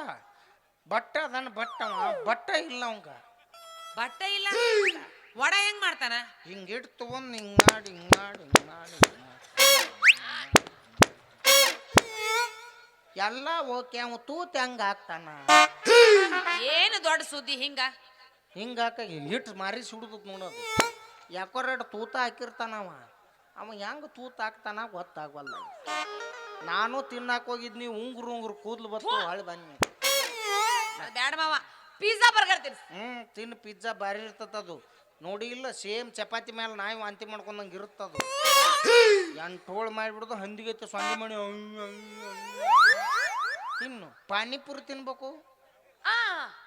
ಬಟ್ಟ ಅದನ್ನ ಬಟ್ಟ ಅವ. ಬಟ್ಟ ಇಲ್ಲ ಅವಂಗ ಬಟ್ಟೆ ಇಲ್ಲ ವಡ ಹೆಂಗ್ ಮಾಡ್ತಾನ? ಹಿಂಗೆ ಇಟ್ಟು ತೊಗೊಂಡು ಹಿಂಗೆ ಮಾಡಿ ಹಿಂಗೆ ಮಾಡಿ ಹಿಂಗೆ ಮಾಡಿ ಹಿಂಗ್ ಮಾಡಿ ಎಲ್ಲ ಓಕೆ ಅವ ತೂತ್ ಹೆಂಗೆ ಹಾಕ್ತಾನ? ಏನು ದೊಡ್ಡ ಸುದ್ದಿ ಹಿಂಗ? ಹಿಂಗೆ ಹಾಕ ಹಿಟ್ಟು ಮಾರಿ ಸುಡ್ದು ನೋಡೋದು ಯಾಕೋ ರೇಟ್ ತೂತ ಹಾಕಿರ್ತಾನವ ಅವ. ಹೆಂಗೆ ತೂತ ಹಾಕ್ತಾನ ಗೊತ್ತಾಗವಲ್ಲ. ನಾನು ತಿನ್ನಾಕ ಹೋಗಿದ್ನಿ ಉಂಗುರು ಉಂಗುರು ಕೂದ್ಲು ಬತ್ತು ಹೊಳ್ಳಿ ಬನ್ನಿ. ಬ್ಯಾಡ ಮಾವ. ಪಿಜ್ಜಾ ಬರ್ಗರ್ ತಿನ್ಸ್. ಹ್ಞೂ ತಿನ್ನು ಪಿಜ್ಜಾ ಭಾರಿ ಇರ್ತದದು ನೋಡಿ ಇಲ್ಲ ಸೇಮ್ ಚಪಾತಿ ಮೇಲೆ ನಾಯಿ ವಾಂತಿ ಮಾಡ್ಕೊಂಡಂಗೆ ಇರುತ್ತದು. ಎಂಟು ಮಾಡಿಬಿಡ್ದು ಹಂದಿಗೈತೆ ಸೊಂದಿ ಮಣಿ ತಿನ್ನು. ಪಾನಿಪುರಿ ತಿನ್ಬೇಕು.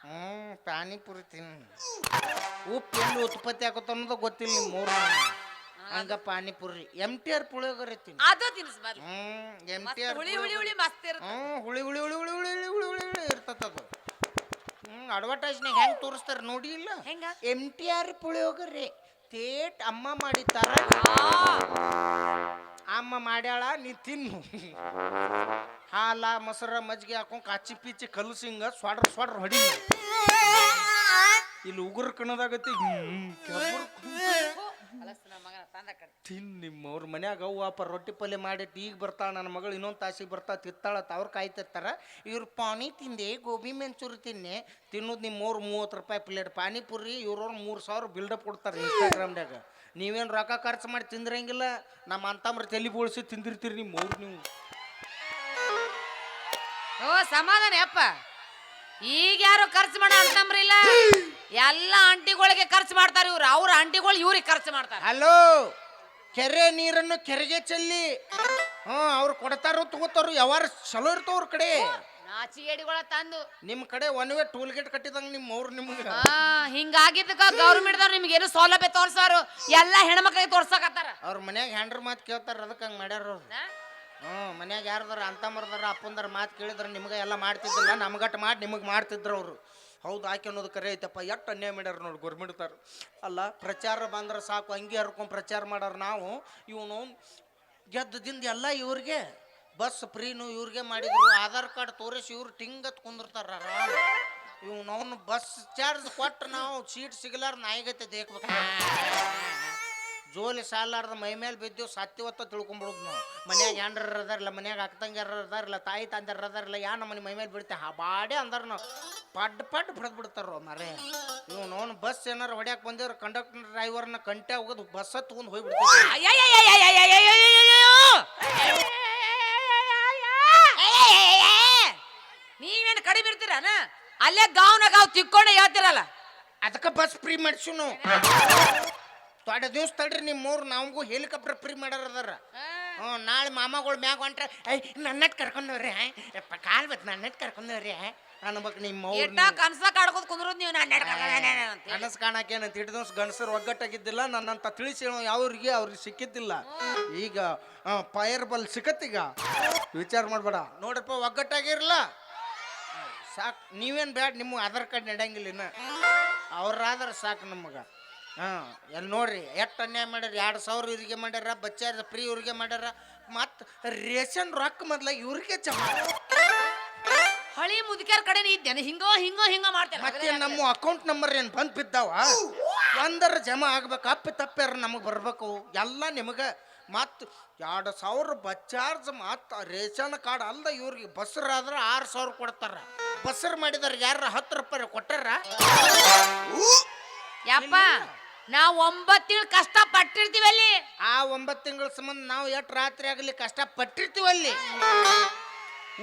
ಹ್ಮ್ ಪಾನಿಪುರಿ ತಿನ್ನು. ಉಪ್ಪು ಎಲ್ಲಿ ಉತ್ಪತ್ತಿ ಆಗುತ್ತ ಅನ್ನೋದು ಗೊತ್ತಿಲ್ಲ ನಿಮ್ಮ ಮೂರು ಹಂಗ panipuri. M T R puliyogare ತಿನ್ ಅದು ಹ್ಮ್ ಎಂ ಟಿ ಆರ್ ಹುಳಿ ಹುಳಿ ಹುಳಿ ಮಸ್ತ್ ಇರುತ್ತೆ. ಹ್ಮ್ ಹುಳಿ ಹುಳಿ ಹುಳಿ ಹುಳಿ ಹುಳಿ ಹುಳಿ ಹುಳಿ ಹುಳಿ ಇರ್ತದ ಅದು. ಹ್ಮ್ ಅಡ್ವರ್ಟೈಸ್ನಾಗ ಹೆಂಗ್ ತೋರಿಸ್ತಾರೆ ನೋಡಿ ಇಲ್ಲ? ಹೆಂಗ? M T R puliyogare. ತೇಟ್ ಅಮ್ಮ ಮಾಡಿತ್ತಾರ ಅಮ್ಮ ಮಾಡ್ಯಾಳ ನೀ ತಿನ್ನು. ಹಾಲ ಮೊಸರ ಮಜ್ಜಿಗೆ ಹಾಕೊಂಡ್ ಕಾಚಿ ಪೀಚಿ ಕಲಸಿ ಹಿಂಗ ಸ್ವಾಡ್ರ ಸ್ವಾಡ್ರ ಹೊಡಿ ಇಲ್ಲಿ ಉಗುರ್ ಕಣದಾಗತಿ ತಿನ್ ನಿಮ್ಮವ್ರ ಮನ್ಯಾಗ ಅವ್ವಪ್ಪ ರೊಟ್ಟಿ ಪಲ್ಯ ಮಾಡಿಟ್ಟು ಈಗ ಬರ್ತಾಳ ನನ್ನ ಮಗಳು ಇನ್ನೊಂದು ತಾಸಿಗೆ ಬರ್ತಾ ತಿತ್ತಾಳ ಅವ್ರು ಕಾಯ್ತಿರ್ತಾರ. ಇವ್ರು ಪಾನಿ ತಿಂದೆ ಗೋಬಿ ಮೆಂಚೂರಿ ತಿನ್ನೆ. ತಿನ್ನೋದು ನಿಮ್ಮವ್ರು ಮೂವತ್ತು ರೂಪಾಯಿ ಪ್ಲೇಟ್ ಪಾನಿಪುರಿ ಇವ್ರವ್ರು ಮೂರು ಸಾವಿರ ಬಿಲ್ಡಪ್ ಕೊಡ್ತಾರೆ ಇನ್ಸ್ಟಾಗ್ರಾಮ್ದಾಗ ನೀವೇನು ರೊಕ್ಕ ಖರ್ಚು ಮಾಡಿ ತಿಂದ್ರಂಗಿಲ್ಲ ನಮ್ಮ ಅಂತಮ್ರ ತಲೆ ಬೋಳ್ಸಿ ತಿಂದಿರ್ತೀರಿ ನಿಮ್ಮವ್ರು ನೀವು. ಓ ಸಮಾಧಾನ ಯಪ್ಪ ಈಗ ಯಾರು ಖರ್ಚು ಮಾಡ ಅಂತಂಬ್ರಿಲ್ಲ ಎಲ್ಲ ಆಂಟಿಗಳಿಗೆ ಖರ್ಚು ಮಾಡ್ತಾರೆ ಇವ್ರು. ಅವ್ರ ಆಂಟಿಗಳು ಇವ್ರಿಗೆ ಖರ್ಚು ಮಾಡ್ತಾರೆ. ಹಲೋ ಕೆರೆ ನೀರನ್ನು ಕೆರೆಗೆ ಚೆಲ್ಲಿ. ಹ್ಮ್ ಅವ್ರು ಕೊಡ್ತಾರೋ ತಗೋತಾರೋ ಯಾವಾರ ಚಲೋ ಇರ್ತಾವ ಅವ್ರ ಕಡೆ. ನಾಚಿಗೇಡಿಗಳ ತಂದು. ನಿಮ್ಮ ಕಡೆ ಒನ್ ವೇ ಟೂಲ್ ಗೇಟ್ ಕಟ್ಟಿದಂಗೆ ನಿಮ್ಮ ಅವ್ರು ನಿಮ್ಗೆ. ಆ ಹಿಂಗಾಗಿದ್ದಕ್ಕ ಗೌರ್ಮೆಂಟ್ದವ್ರು ನಿಮ್ಗೆ ಏನು ಸೌಲಭ್ಯ ತೋರ್ಸೋರು. ಎಲ್ಲ ಹೆಣ್ಮಕ್ಳಿಗೆ ತೋರ್ಸಕತ್ತಾರ. ಅವ್ರ ಮನ್ಯಾಗ ಹ್ಯಾಂಡ್ರ ಮಾತು ಕೇಳ್ತಾರ ಅದಕ್ಕೆ ಹಂಗೆ ಮಾಡ್ಯಾರ ಅವ್ರು. ಹ್ಞೂ ಮನ್ಯಾಗ ಯಾರ್ದಾರ ಅಂತಮ್ಮರ್ದಾರ ಅಪ್ಪಂದಾರ ಮಾತು ಕೇಳಿದ್ರೆ ನಿಮ್ಗೆ ಎಲ್ಲ ಮಾಡ್ತಿದ್ದಿಲ್ಲ ನಮ್ಗಟ್ ಮಾಡಿ ನಿಮಗೆ ಮಾಡ್ತಿದ್ರು ಅವರು. ಹೌದು, ಆಕೆ ಅನ್ನೋದು ಕರೆ ಐತಪ್ಪ. ಎಷ್ಟು ಅನ್ಯಾಯ ಮಾಡ್ಯಾರ ನೋಡಿ ಗೌರ್ಮೆಂಟ್ದಾರ ಅಲ್ಲ, ಪ್ರಚಾರ ಬಂದ್ರೆ ಸಾಕು, ಹಂಗೆ ಹರ್ಕೊಂಡು ಪ್ರಚಾರ ಮಾಡಾರ ನಾವು. ಇವನು ಗೆದ್ದದಿಂದ ಎಲ್ಲ ಇವ್ರಿಗೆ, ಬಸ್ ಫ್ರೀನು ಇವ್ರಿಗೆ ಮಾಡಿದ್ರು. ಆಧಾರ್ ಕಾರ್ಡ್ ತೋರಿಸಿ ಇವ್ರು ಟಿಂಗತ್ ಕುಂದಿರ್ತಾರ ಇವ್ನವ್ನು ಬಸ್ ಚಾರ್ಜ್ ಕೊಟ್ಟು ನಾವು ಸೀಟ್ ಸಿಗಲಾರ ನಾಯಿಗತ್ತೆ ದೇಕ್ಬೇಕು. ಜೋಲಿ ಸಾಲಾರ್ದ ಮೈ ಮೇಲೆ ಬಿದ್ದು ಸತ್ಯವತ್ತ ತಿಳ್ಕೊಂಬಿಡೋದು ನಾವು ಮನ್ಯಾಗ ಹೆಂಡ್ರ ಅದಾರಲ್ಲ ಮನ್ಯಾಗ ಅಕ್ಕಂಗ್ಯಾರ ಅದಾರಲ್ಲ ತಾಯಿ ತಂದರ ಅದಾರಲ್ಲ ಯಾ ನಮ್ಮನೆ ಮೈ ಮೇಲೆ ಬಿಡ್ತೆ ಬಾಡೆ ಅಂದಾರ ನಾವು ಪಡ್ ಪಡ್ ಬಿಡದ್ ಬಿಡ್ತಾರ ಮರೆ ಇವ್ ನೋನ್ ಬಸ್ ಏನಾರ ಹೊಡ್ಯಾಕ್ ಬಂದಿವ್ರ ಕಂಡಕ್ಟರ್ ಡ್ರೈವರ್ನ ಕಂಟೆ ಹೋಗೋದು ಬಸ್ ತಗೊಂಡು ಹೋಗ್ಬಿಡ್ತೀವಿ ನೀವೇನು ಕಡಿಮೆ ಇರ್ತೀರನ ಅಲ್ಲೇ ಗಾವ್ನ ಗಾವ್ ತಿಕ್ಕೊಂಡೆ ಹೇಳ್ತಿರಲ್ಲ ಅದಕ್ಕೆ ಬಸ್ ಫ್ರೀ ಮಾಡಿಸು ತೊಡೆ ದಿವ್ಸ ತಡ್ರಿ ನಿಮ್ಮ ಮೂರು ನಮಗೂ ಹೆಲಿಕಾಪ್ಟರ್ ಫ್ರೀ ಮಾಡ್ಯಾರ ಅದಾರ. ಹ್ಞೂ ನಾಳೆ ಮಾಮಗಳು ಮ್ಯಾಗ ಹೊಂಟ್ರೆ ಐ ನನ್ನಟ್ ಕರ್ಕೊಂಡವ್ರಿ ಯಪ್ಪ ಕಾಲ್ ಬತ್ ನನ್ನಟ್ ಕರ್ಕೊಂಡವ್ರಿ ಅನ್ಬೇಕು ನಿಮ್ಮ ಎಟ್ಟ ಅವ್ರು ಕನ್ಸ ಕಾಡ್ಕೋದ್ ಕುಂದ್ರೋದ್ ನೀವು ನಾನು ಅಂತ ಕನಸು ಕಾಣಕೇನಂತ ಹಿಡಿದ ಗಂಡಸರು ಒಗ್ಗಟ್ಟಾಗಿದ್ದಿಲ್ಲ ನನ್ನಂತ ತಿಳಿಸಿ ಅವ್ರಿಗೆ ಅವ್ರಿಗೆ ಸಿಕ್ಕಿದ್ದಿಲ್ಲ. ಈಗ ಫೈರ್ ಬಲ್ ಸಿಕ್ಕತ್ತೀಗ ವಿಚಾರ ಮಾಡಬೇಡ. ನೋಡಪ್ಪ ಒಗ್ಗಟ್ಟಾಗಿರಲ್ಲ ಸಾಕು ನೀವೇನು ಬ್ಯಾಡ ನಿಮ್ಗೆ ಆಧಾರ್ ಕಾರ್ಡ್ ನಡೆಯಂಗಿಲ್ಲ ಇನ್ನು. ಅವ್ರಾದ್ರೆ ಸಾಕು ನಮಗೆ. ಹಾಂ ಎಲ್ಲಿ ನೋಡ್ರಿ ಎಷ್ಟು ಅನ್ಯಾಯ ಮಾಡ್ಯಾರ ಎರಡು ಸಾವಿರ ಇವ್ರಿಗೆ ಮಾಡ್ಯಾರ ಬಚ್ಚಾರ ಫ್ರೀ ಇವ್ರಿಗೆ ಮಾಡ್ಯಾರ ಮತ್ತು ರೇಷನ್ ರೊಕ್ಕ ಮೊದ್ಲ ಇವ್ರಿಗೆ ಜಮಾ ಹಳಿ ಮುದುಕ್ಯಾರ ಕಡೆ ಇದ್ದೇನೆ ಹಿಂಗೋ ಹಿಂಗೋ ಹಿಂಗೋ ಮಾಡ್ತಾರೆ ಮತ್ತೆ ನಮ್ಮ ಅಕೌಂಟ್ ನಂಬರ್ ಏನು ಬಂದು ಬಿದ್ದಾವ? ಒಂದರ ಜಮಾ ಆಗ್ಬೇಕು ಅಪ್ಪಿ ತಪ್ಪ್ಯಾರ ನಮಗೆ ಬರ್ಬೇಕು ಎಲ್ಲ ನಿಮಗೆ. ಮತ್ತು ಎರಡು ಸಾವಿರ ಬಚ್ಚಾರ್ಜ್ ಮತ್ತು ರೇಷನ್ ಕಾರ್ಡ್ ಅಲ್ದ ಇವ್ರಿಗೆ ಬಸ್ರಾದ್ರೆ ಆರು ಸಾವಿರ ಕೊಡ್ತಾರ. ಬಸ್ರು ಮಾಡಿದಾರೆ ಯಾರ ಹತ್ತು ರೂಪಾಯಿ ಕೊಟ್ಟಾರ? ಯಪ್ಪ ನಾವ್ ಒಂಬತ್ತು ತಿಂಗಳು ಕಷ್ಟ ಪಟ್ಟಿರ್ತೀವಲ್ಲಿ ಆ ಒಂಬತ್ತು ತಿಂಗಳ ಸಂಬಂಧ ನಾವು ಎಷ್ಟು ರಾತ್ರಿ ಆಗಲಿ ಕಷ್ಟ ಪಟ್ಟಿರ್ತೀವಲ್ಲಿ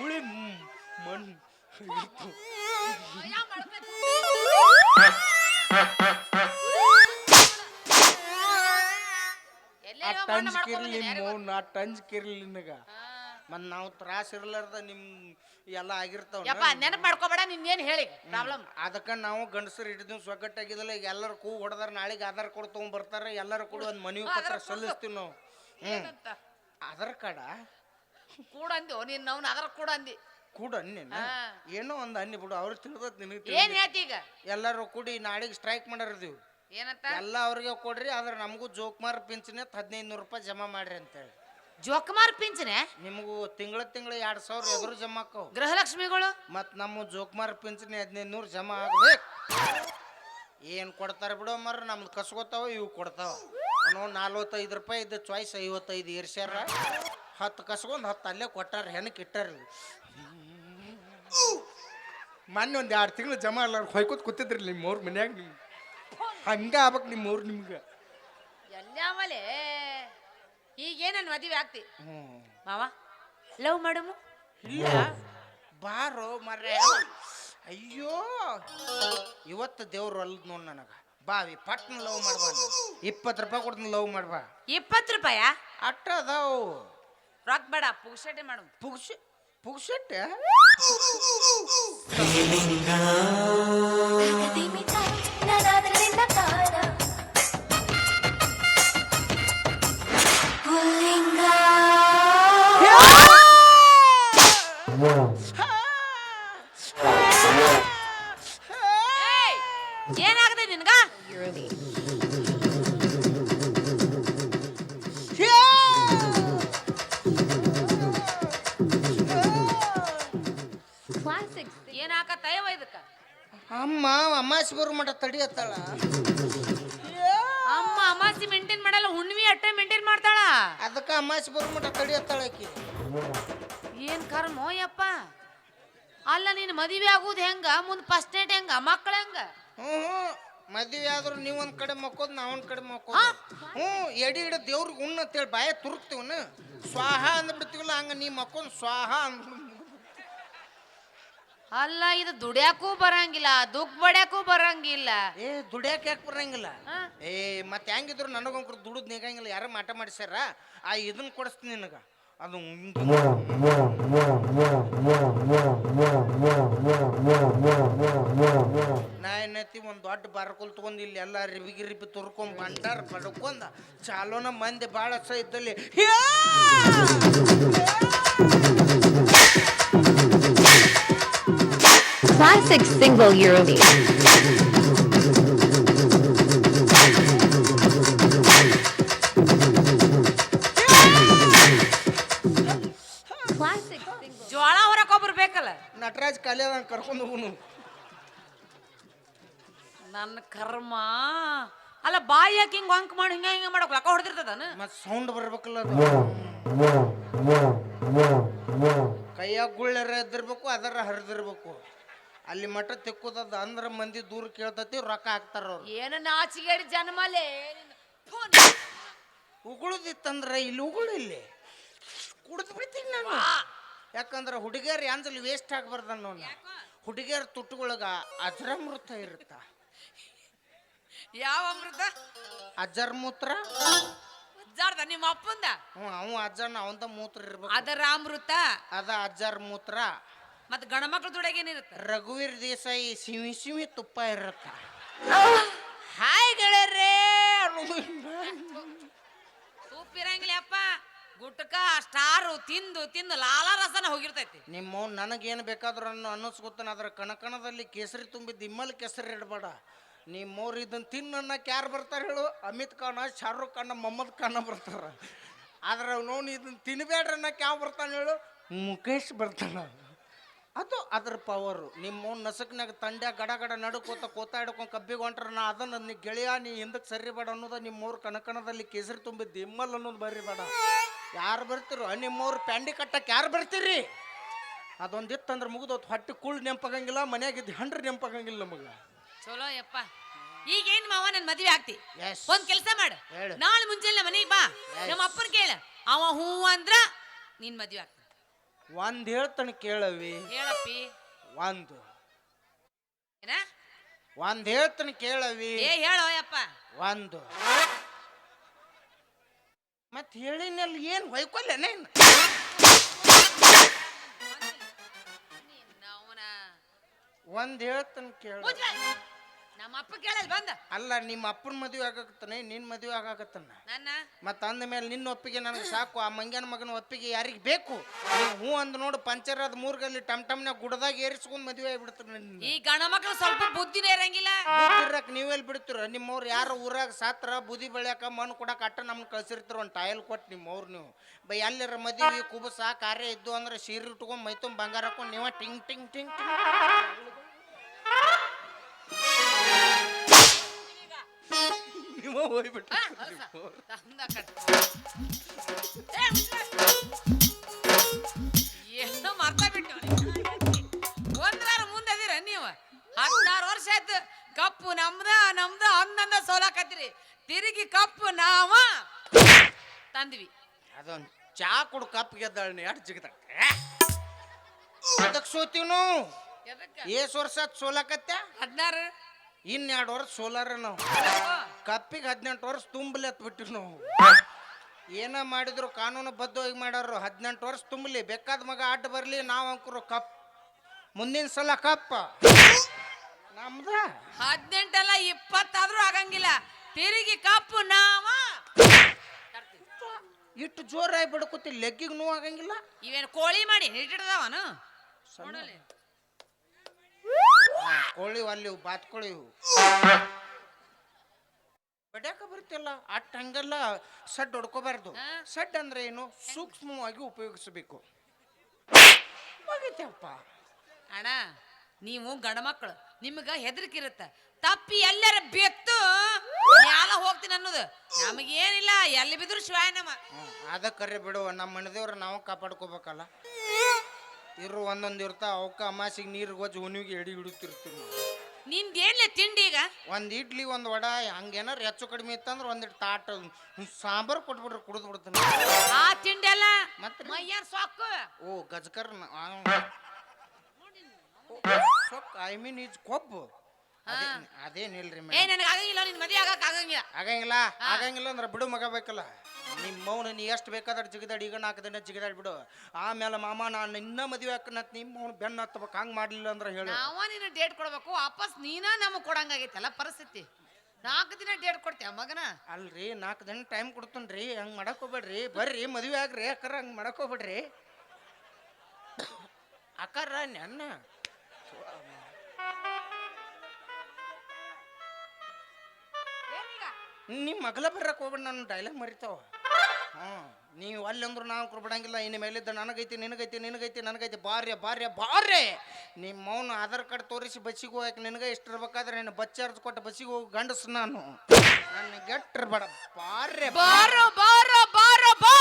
ಉಳಿ ಮ್- ಮಣ್ಣು. ಆ ಮಣ್ಣು ಟಂಜ್ ಕಿರ್ಲಿ ನಾ ಟಂಜ್ ಕಿರ್ಲಿ ನಿನಗ. ಮತ್ ನಾವು ತ್ರಾಸ ಇರ್ಲಾರ್ದ ನಿಮ್ ಎಲ್ಲ ಆಗಿರ್ತಾವ ಯಪ್ಪ ನೆನಪು ಮಾಡ್ಕೋಬೇಡ ಏನ್ ಹೇಳಿ? ಪ್ರಾಬ್ಲಮ್ ಅದಕ್ಕ ನಾವು ಗಂಡಸರು ಹಿಡಿದು ಸೊಗ್ಗಟ್ಟಾಗಿದ್ದಲ್ಲ ಈಗ ಎಲ್ಲರೂ ಕೂ ಹೊಡೆದಾರ ನಾಳೆಗೆ ಆಧಾರ್ ಕಾರ್ಡ್ ತಗೊಂಡ್ ಬರ್ತಾರೆ ಎಲ್ಲರ ಕೂಡ ಒಂದ್ ಮನವಿ ಪತ್ರ ಸಲ್ಲಿಸ್ತೀವಿ ನಾವು. ಹ್ಮ್. ಆಧಾರ್ ಕಾರ್ಡ? ಕೂಡ ಅಂದಿ ನೀನ್ ನಾವು ಅದರ ಕೂಡ ಅಂದಿ. ಕೂಡ ಅನ್ನಿ ಏನೋ ಒಂದ್ ಅನ್ನಿ ಬಿಡು ಅವ್ರು ತಿಳಿದತ್ ನಿನಗೆ ಏನ್ ಹೇಳ್ತಿ ಈಗ? ಎಲ್ಲರೂ ಕೂಡಿ ನಾಳೆಗೆ ಸ್ಟ್ರೈಕ್ ಮಾಡಿರ್ತೀವಿ ಏನಂತ? ಎಲ್ಲ ಅವ್ರಿಗೆ ಕೊಡ್ರಿ ಆದ್ರೆ ನಮಗೂ ಜೋಕ್ಮಾರ್ ಪಿಂಚಣಿ ಹದಿನೈದು ನೂರು ರೂಪಾಯಿ ಜಮಾ ಮಾಡ್ರಿ ಅಂತೇಳಿ. ಜೋಕುಮಾರ್ ಪಿಂಚನೆ ನಿಮಗೂ ತಿಂಗಳ ತಿಂಗಳ ಎರಡು ಸಾವಿರ ಎದುರು ಜಮಾ ಆಕ್ಕವು ಗೃಹಲಕ್ಷ್ಮಿಗಳು? ಮತ್ತು ನಮ್ಮ ಜೋಕುಮಾರ್ ಪಿಂಚಣಿ ಹದಿನೈದು ನೂರು ಜಮಾ ಆಗ್ಬೇಕು. ಏನು ಕೊಡ್ತಾರೆ ಬಿಡೋ ಮರ ನಮ್ದು ಕಸ್ಕೋತಾವ ಇವು ಕೊಡ್ತಾವ. ಅನ್ನೋ ನಲ್ವತ್ತೈದು ರೂಪಾಯಿ ಇದ್ದ ಚಾಯ್ಸ್ ಐವತ್ತೈದು ಏರ್ಸ್ಯಾರ. ಹತ್ತು ಕಸ್ಕೊಂಡ್ ಹತ್ತು ಅಲ್ಲೇ ಕೊಟ್ಟಾರ ಹೆನಕ್ಕೆ ಇಟ್ಟಾರ ಮೊನ್ನೆ ಒಂದು ಎರಡು ತಿಂಗಳು ಜಮಾ ಅಲ್ಲ ಹೊಯ್ಕೋತ್ ಕೂತಿದ್ರಿ ನಿಮ್ಮ ಅವ್ರ ಮನ್ಯಾಗ ನಿಮ್ಗೆ ಹಂಗ ಆಗ್ಬೇಕು ನಿಮ್ಮ ಅವ್ರು ನಿಮ್ಗೆ ಎಲ್ಲಾಮಲೆ ಈಗೇನನ್ ಮದುವೆ ಆಗ್ತಿ? ಹ್ಞೂ ಮಾವ ಲವ್ ಮಾಡಮು? ಇಲ್ಲ. ಬಾರೋ ಮರ್ರೆ. ಅಯ್ಯೋ. ಇವತ್ತು ದೇವ್ರು ಅಲ್ದ ನೋಡ್ ನನಗ. ಬಾವಿ ಪಟ್ನ ಲವ್ ಮಾಡ್ಬಾ ಇಪ್ಪತ್ತು ರೂಪಾಯಿ ಕೊಡ್ತೀನಿ ಲವ್ ಮಾಡ್ಬಾ. ಇಪ್ಪತ್ತು ರೂಪಾಯ? ಅಟ್ಟ ಅದಾವು ರೊಕ್ಕ ಬೇಡ ಪುಗ್ಸಟೆ ಮಾಡು ಪುಗ್ಸ ಪುಗ್ಸಟ್ಟೆ? ಅಮ್ಮಾಸಿ ಮಠ ತಡಿ ತಡಿಯತ್ತಾಳ ಅಮ್ಮ ಅಮಾಸಿ ಮೇಂಟೈನ್ ಮಾಡಲ್ಲ ಹುಣ್ಣಿಮೆ ಅಟ್ಟೆ ಮೇಂಟೈನ್ ಮಾಡ್ತಾಳ. ಅದಕ್ಕೆ ಅಮಾಸಿ ಬರೋ ಮಠ ತಡಿಯತ್ತಾಳ ಆಕಿ. ಏನ್ ಕರ್ಮೋ ಯಪ್ಪ ಅಲ್ಲ ನೀನ್ ಮದುವೆ ಆಗೋದು ಹೆಂಗ? ಮುಂದ್ ಫಸ್ಟ್ ಡೇಟ್ ಹೆಂಗ? ಮಕ್ಳ ಹೆಂಗ? ಹ್ಞೂ ಹ್ಞೂ ಮದುವೆ ಆದ್ರೂ ನೀವು ಒಂದ್ ಕಡೆ ಮಕ್ಕೋದು ನಾ ಒಂದ್ ಕಡೆ ಮಕ್ಕೋದು. ಹ್ಞೂ ಎಡಿ ಹಿಡ ದೇವ್ರಿಗೆ ಉಣ್ಣ ಅಂತೇಳಿ ಬಾಯ ತುರುಕ್ತಿವನ ಸ್ವಾಹ ಅಂದ್ಬಿಡ್ತೀವಲ್ಲ ಹಂಗ ನೀ ಮಕ್ಕೊಂದು ಸ್ವಾಹ ಅಂದ್ ಅಲ್ಲ ಇದು ದುಡ್ಯಾಕೂ ಬರಂಗಿಲ್ಲ ದುಃಖ ಬಡ್ಯಾಕೂ ಬರಂಗಿಲ್ಲ. ಏ ದುಡಿಯಾಕ ಯಾಕೆ ಬರಂಗಿಲ್ಲ? ಹಾ? ಏ ಮತ್ತೆ ಹೆಂಗಿದ್ರು ನನಗೊಂಕ್ರು ದುಡಿದ್ ನಿಗಂಗಿಲ್ಲ ಯಾರ ಮಾಟ ಮಾಡಿಸ್ಯಾರ? ಆ ಇದನ್ನ ಕೊಡಿಸ್ತೀನಿ ನಿನಗ. ಅದು ನಾ ಏನೈತಿ ಒಂದು ದೊಡ್ಡ ಬಾರ್ಕೊಲ್ ತಗೊಂಡ್ ಇಲ್ಲಿ ಎಲ್ಲ ರಿಬಿಗಿ ರಿಬಿ ತುರ್ಕೊಂಡ್ ಬಂಡಾರ ಪಡ್ಕೊಂಡ್ ಚಾಲೋನ ಮಂದಿ ಭಾಳ ಸ ಇದ್ದಲ್ಲಿ Classic single Eurobeat. ಜ್ವಾಳ ಹೊರಕ್ ಒಬ್ರು ಬೇಕಲ್ಲ ನಟರಾಜ್ ಕಾಲಿ ಕರ್ಕೊಂಡು ಹೋಗುನು ನನ್ನ ಕರ್ಮ. ಅಲ್ಲ ಬಾಯಿ ಯಾಕೆ ಹಿಂಗ್ ಅಂಕ್ ಮಾಡಿ ಹಿಂಗ ಹಿಂಗ ಮಾಡಕ್ ಲಕ್ಕ ಹೊಡೆದಿರ್ತದನ ಮತ್ ಸೌಂಡ್ ಬರ್ಬೇಕಲ್ಲ ಅದು. ಕೈಯಾಗ ಗುಳ್ಳರ ಎದ್ದಿರ್ಬೇಕು ಅದರ ಹರಿದಿರ್ಬೇಕು. ಅಲ್ಲಿ ಮಠ ತಿಕ್ಕುದದ ಅಂದ್ರ ಮಂದಿ ದೂರ ಕೇಳ್ತತಿ ರೊಕ್ಕ ಹಾಕ್ತಾರ ಅವ್ರು. ಏನ ನಾಚಿಗೇಡಿ ಜನ್ಮಲೆ? ಉಗುಳುದಿತ್ತಂದ್ರ ಇಲ್ಲಿ ಉಗುಳು ಇಲ್ಲಿ ಕುಡಿದು ಬಿಡ್ತೀನಿ ನಾನು. ಯಾಕಂದ್ರ ಹುಡುಗಿಯರ್ ಯಾಂಜಲ್ ವೇಸ್ಟ್ ಆಗ್ಬಾರ್ದ ನೋಡಿ ಹುಡುಗಿಯರ ತುಟ್ಟುಗಳಗ ಅಜರಮೃತ ಇರುತ್ತ. ಯಾವ ಅಮೃತ? ಅಜರ್ಮೂತ್ರ. ಅಜ್ಜಾರ್ದ ನಿಮ್ಮ ಅಪ್ಪಂದ? ಹ್ಞೂ ಅವ ಅಜ್ಜನ ಅವಂದ ಮೂತ್ರ ಇರ್ಬೇಕು. ಅದ ರಾಮೃತ ಅದ ಅಜ್ಜರ್ ಮೂತ್ರ ಮತ್ ಗಣಮಕ್ಳ ತೊಡಗೇನಿರುತ್ತೆ ರಘುವೀರ್ ದೇಸಾಯಿ ಸಿವಿ ಸಿವಿ ತುಪ್ಪ ಇರುತ್ತ. ಹಾಯ್ ಗೆಳೆಯರೇ! ಸೂಪಿರಂಗಿಲ್ಲ ಅಪ್ಪ ಗುಟ್ಕ ಸ್ಟಾರು ತಿಂದು ತಿಂದು ಲಾಲ ರಸನ ಹೋಗಿರ್ತೈತಿ. ನಿಮ್ಮ ನನಗೇನು ಬೇಕಾದ್ರೂ ಅನ್ನೋ ಅನ್ನಿಸ್ಕೊತಾನ ಅದ್ರ ಕಣಕಣದಲ್ಲಿ ಕೇಸರಿ ತುಂಬಿದ್ದು ಇಮ್ಮಲ್ ಕೆಸರಿ ಇಡಬೇಡ. ನಿಮ್ಮವ್ರು ಇದನ್ನ ತಿನ್ನನ್ನಕ್ಕೆ ಯಾರು ಬರ್ತಾರೆ ಹೇಳು ಅಮಿತ್ ಖಾನ ಶಾರುಖ್ ಖಾನ ಮೊಹಮ್ಮದ್ ಖಾನ ಬರ್ತಾರ. ಆದ್ರೆ ನೋನ್ ಇದನ್ನ ತಿನ್ಬೇಡ್ರಿ ಅನ್ನಕ್ಕೆ ಯಾವ ಬರ್ತಾನೆ ಹೇಳು ಮುಖೇಶ್ ಬರ್ತಾನ. ಅದು ಅದ್ರ ಪವರು ನಿಮ್ಮ ನಸಕ್ನಾಗ ತಂಡ್ಯ ಗಡ ಗಡ ನಡುಕೋತ ಕೋತ ಹಿಡ್ಕೊಂಡು ಕಬ್ಬಿಗೆ ಹೊಂಟ್ರ ನಾ ಅದನ್ನ ನೀ ಗೆಳೆಯ ನೀ ಹಿಂದಕ್ಕೆ ಸರಿಬೇಡ ಅನ್ನೋದು ನಿಮ್ಮವ್ರ ಕಣಕಣದಲ್ಲಿ ಕೇಸರಿ ತುಂಬಿದ್ದು ಇಮ್ಮಲ್ ಅನ್ನೋದು ಬರಿಬೇಡ ಯಾರು ಬರ್ತಿರೋ ನಿಮ್ಮವ್ರ ಪ್ಯಾಂಡಿ ಕಟ್ಟಕ್ಕೆ ಯಾರು ಬರ್ತೀರಿ? ಅದೊಂದಿತ್ತು ಅಂದ್ರೆ ಮುಗಿದೋತ್. ಹೊಟ್ಟೆ ಕುಳ್ ನೆಂಪಾಗಂಗಿಲ್ಲ ಮನ್ಯಾಗಿದ್ದು ಹಂಡ್ರೆ ನೆಂಪಾಗಂಗಿಲ್ಲ ನಮಗೆ. ಚಲೋ ಯಪ್ಪ. ಈಗೇನ್ ಮಾವ ನನ್ ಮದ್ವೆ ಆಗ್ತಿ? Yes. ಒಂದ್ ಕೆಲಸ ಮಾಡು. ಹೇಳು. ನಾಳೆ ಮುಂಜಾನೆ ಮನೆಗೆ ಬಾ. ನಮ್ಮ ಅಪ್ಪನ ಕೇಳ. ಅವ ಹೂ ಅಂದ್ರ ನಿನ್ ಮದ್ವೆ ಆಗ್ತಿ. ಒಂದು ಹೇಳ್ತಾನೆ ಕೇಳವಿ. ಹೇಳಪ್ಪಿ. ಒಂದು. ಏನ? ಒಂದು ಹೇಳ್ತಾನೆ ಕೇಳವಿ. ಏ ಹೇಳೋ ಯಪ್ಪ ಒಂದು. ಮತ್ತೆ ಹೇಳಿನಲ್ಲ ಏನು ಹೊಯ್ಕೊಲ್ಲೇನ ಒಂದು ಹೇಳ್ತಾನೆ ಕೇಳ ನಮ್ಮ ಅಪ್ಪ ಕೇಳಲ್ ಬಂದ. ಅಲ್ಲ ನಿಮ್ಮ ಅಪ್ಪನ ಮದುವೆ ಆಗಾಕತ್ತಾನೆ ನಿನ್ನ ಮದುವೆ ಆಗಾಕತ್ತಾನ. ನನ್ನ? ಮತ್ತು ಅಂದ ಮೇಲೆ ನಿನ್ನ ಒಪ್ಪಿಗೆ ನನಗೆ ಸಾಕು ಆ ಮಂಗ್ಯನ ಮಗನ ಒಪ್ಪಿಗೆ ಯಾರಿಗೆ ಬೇಕು? ನೀವು ಹ್ಞೂ ಅಂದ್ ನೋಡು ಪಂಚರ್ ಅದ್ ಮೂರ್ಗಲ್ಲಿ ಟಮ್ ಟಮ್ನಾಗ ಗುಡದಾಗ ಏರಿಸ್ಕೊಂಡು ಮದುವೆ ಆಗಿಬಿಡ್ತಾರೆ ಈ ಗಣ ಮಕ್ಳು ಸ್ವಲ್ಪ ಬುದ್ಧಿನೇ ಇರಂಗಿಲ್ಲ. ಇರಕ್ ನೀವೆಲ್ಲಿ ಬಿಡ್ತೀರ? ನಿಮ್ಮವ್ರು ಯಾರು ಊರಾಗ ಸಾತ್ರ ಬುದಿ ಬೆಳ್ಯಾಕ ಮಣ್ಣು ಕೊಡಕ್ಕೆ ಅಟ್ಟ ನಮ್ಗೆ ಕಳ್ಸಿರ್ತೀರ ಒಂದು ಟೈಲ್ ಕೊಟ್ಟು ನಿಮ್ಮವ್ರು ನೀವು. ಬೈ ಎಲ್ಲರ ಮದುವೆ ಕುಬಸ ಕಾರ್ಯ ಇದ್ದು ಅಂದ್ರೆ ಸೀರೆ ಇಟ್ಕೊಂಡು ಮೈತುಂಬ ಬಂಗಾರ ಹಾಕೊಂಡು ನೀವ ಟಿಂಗ್ ಟಿಂಗ್ ಟಿಂಗ್ ಟಿಂಗ್. ನೀವ ಹೋಗ್ಬಿಟ್ಟು ಉಸ್ರ. ಮರ್ತ ಬಿಟ್ಟು. ಒಂದ್ರಾರ ಮುಂದೆ ಅದೀರ ನೀವು? ಹದಿನಾರು ವರ್ಷ ಆಯ್ತು. ಕಪ್ಪು ನಮ್ದ ನಮ್ದ ಅಂದಂದ ಸೋಲಾಕತ್ತೀರಿ. ತಿರುಗಿ ಕಪ್ಪು ನಾವ ತಂದ್ವಿ. ಅದೊಂದು ಚಾ ಕುಡು ಕಪ್ ಗೆದ್ದಾಳ ಎಷ್ಟು ಜಿಗದ ಅದಕ್ಕೆ ಸೋತೀವಿ ನಾವು? ಎದಕ್ಕ? ಏಸ್ ವರ್ಷ ಆತ್ ಸೋಲಾಕತ್ಯ ಹದಿನಾರು. ಇನ್ನೆರಡು ವರ್ಷ ಸೋಲಾರ ನಾವು. ಕಪ್ಪಿಗೆ ಹದಿನೆಂಟು ವರ್ಷ ತುಂಬಲಿ ಹತ್ ಬಿಟ್ಟಿವಿ ನಾವು. ಏನ ಮಾಡಿದ್ರು ಕಾನೂನು ಬದ್ಧವಾಗಿ ಮಾಡ್ಯಾರು ಹದಿನೆಂಟು ವರ್ಷ ತುಂಬಲಿ. ಬೇಕಾದ ಮಗ ಅಡ್ಡ ಬರಲಿ ನಾವು ಅಂಕರು ಕಪ್. ಮುಂದಿನ ಸಲ ಕಪ್ಪ. ನಮ್ದ? ಹದಿನೆಂಟಲ್ಲ ಇಪ್ಪತ್ತಾದ್ರೂ ಆಗಂಗಿಲ್ಲ. ತಿರುಗಿ ಕಪ್ಪು ನಾವ. ಇಟ್ಟು ಜೋರಾಗಿ ಬಿಡ್ಕೊತಿ ಲೆಗ್ಗಿಗೆ ನೋವು ಆಗಂಗಿಲ್ಲ. ಇವೇನು ಕೋಳಿ ಮಾಡಿ ಹಿಟ್ಟಿಡ್ದವನು ನೋಡಲಿ ಹಾ, ಕೋಳಿ ಅಲ್ಲಿ ಬಾತ್ಕೊಳ್ಳಿ ಬಡ್ಯಾಕ ಬರ್ತಿಲ್ಲ ಅಟ್ ಹಂಗಲ್ಲ ಸಡ್ ಹೊಡ್ಕೋಬಾರ್ದು. ಸಡ್ ಅಂದ್ರೆ ಏನು? ಸೂಕ್ಷ್ಮವಾಗಿ ಉಪಯೋಗಿಸಬೇಕು. ಅಣ್ಣ ನೀವು ಗಂಡ ಮಕ್ಕಳು ನಿಮ್ಗ ಹೆದರಿಕೆ ಇರುತ್ತ ತಪ್ಪಿ ಎಲ್ಲರ ಬೆತ್ತು ಮ್ಯಾಲ ಹೋಗ್ತೀನಿ ಅನ್ನೋದು. ನಮಗೇನಿಲ್ಲ ಎಲ್ಲಿ ಬಿದ್ರು ಶಿವಾಯ ನಮ್ಮ ಅದ ಕರೆ ಬಿಡು. ನಮ್ಮ ಮನೆದೇವ್ರ ನಾವು ಕಾಪಾಡ್ಕೋಬೇಕಲ್ಲ. ಇರು ಒಂದೊಂದು ಇರ್ತಾವ. ಅವಕ್ಕ ಅಮಾಸಿಗೆ ನೀರು ಗೊಜ್ಜು ಹುನಿಗೆ ಎಡಿ ಹಿಡುತ್ತಿರ್ತೀವಿ ನಾವು. ನಿಂದೇನ್ಲೆ ತಿಂಡಿ ಈಗ? ಒಂದು ಇಡ್ಲಿ ಒಂದು ವಡ ಹಂಗೇನಾರು ಹೆಚ್ಚು ಕಡಿಮೆ ಇತ್ತಂದ್ರೆ ಒಂದಿಟ್ ತಾಟ ಸಾಂಬಾರು ಕೊಟ್ಬಿಟ್ರೆ ಕುಡಿದು ಬಿಡ್ತೀನಿ ಆ ತಿಂಡಿ ಅಲ್ಲ ಮತ್ತೆ ಮೈಯಾನ್ ಸೊಕ್ಕು. ಓ ಗಜಕರ್ ಸೊಕ್ ಐ ಮೀನ್ ಈಜ್ ಕೊಬ್ಬು. ಅದೇ ಅದೇನಿಲ್ರಿ ಏ ಮೇಡಮ್? ನನಗೆ ಆಗಂಗಿಲ್ಲ ನಿನ್ ಮದುವೆ ಆಗಕ್ ಆಗಂಗಿಲ್ಲ. ಆಗಂಗಿಲ್ಲ? ಆಗಂಗಿಲ್ಲ ಅಂದ್ರೆ ಬಿಡು ಮಗ ಬೇಕಲ್ಲ. ನಿಮ್ಮ ಮೌನ ನೀ ಎಷ್ಟು ಬೇಕಾದ್ರೆ ಜಿಗಿದಾಡಿ ಈಗ ನಾಲ್ಕು ದಿನ ಜಿಗಿದಾಡಿ ಬಿಡು. ಆಮೇಲೆ ಮಾಮ ನಾನು ಇನ್ನ ಮದುವೆ ಹಾಕನತ್ ನಿಮ್ಮ ಮೌನ ಬೆನ್ನ ಹತ್ತಬೇಕು ಹಂಗೆ ಮಾಡಲಿಲ್ಲ ಅಂದ್ರೆ ಹೇಳು. ನಾವ ನಿನ್ನ ಡೇಟ್ ಕೊಡ್ಬೇಕು ವಾಪಸ್ ನೀನ ನಮಗ್ ಕೊಡಂಗಾಗೈತಲ್ಲ ಪರಿಸ್ಥಿತಿ. ನಾಲ್ಕು ದಿನ ಡೇಟ್ ಕೊಡ್ತೀಯ ಮಗನ? ಅಲ್ರಿ ನಾಲ್ಕು ದಿನ ಟೈಮ್ ಕೊಡ್ತೀನಿ ರೀ ಹಂಗೆ ಮಾಡಕ್ ಹೋಗ್ಬೇಡ್ರಿ. ಬರ್ರಿ ಮದುವೆ ಆಗ್ರಿ ಅಕ್ಕಾರ ಹಂಗೆ ಮಾಡಕ್ ಹೋಗ್ಬೇಡ್ರಿ. ಅಕ್ಕಾರ ನನ್ನ. ನಿಮ್ಮ ಮಗಲ ಬರಕ್ಕೆ ಹೋಗ್ಬೇಡ ನಾನು ಡೈಲಾಗ್ ಮರಿತಾವ. ಹ್ಞೂ ನೀವು ಅಲ್ಲಿ ಅಂದ್ರು ನಾವು ಕೊಡ್ಬಿಡಂಗಿಲ್ಲ ಇನ್ನು ಮೇಲಿದ್ದ ನನಗೈತಿ ನಿನಗೈತಿ ನಿನಗೈತಿ ನನಗೈತಿ ಬಾರ್ಯ ಬಾರ್ಯ ಬಾರ್ರೆ ನಿಮ್ಮ ಮೌನ ಆಧಾರ್ ಕಾರ್ಡ್ ತೋರಿಸಿ ಬಸ್ಸಿಗೆ ಹೋಗಕ್ಕೆ ನಿನಗೆ ಎಷ್ಟು ಇರ್ಬೇಕಾದ್ರೆ ನೀನು ಬಚ್ಚರ್ದು ಕೊಟ್ಟು ಬಸ್ಸಿಗೆ ಹೋಗಿ ಗಂಡಸ್ ನಾನು. ನನ್ನ ಗೆಟ್ಟಿರ್ಬೇಡ ಬಾರ್ರೆ ಬಾರೋ ಬಾರೋ ಬಾರೋ ಬಾ.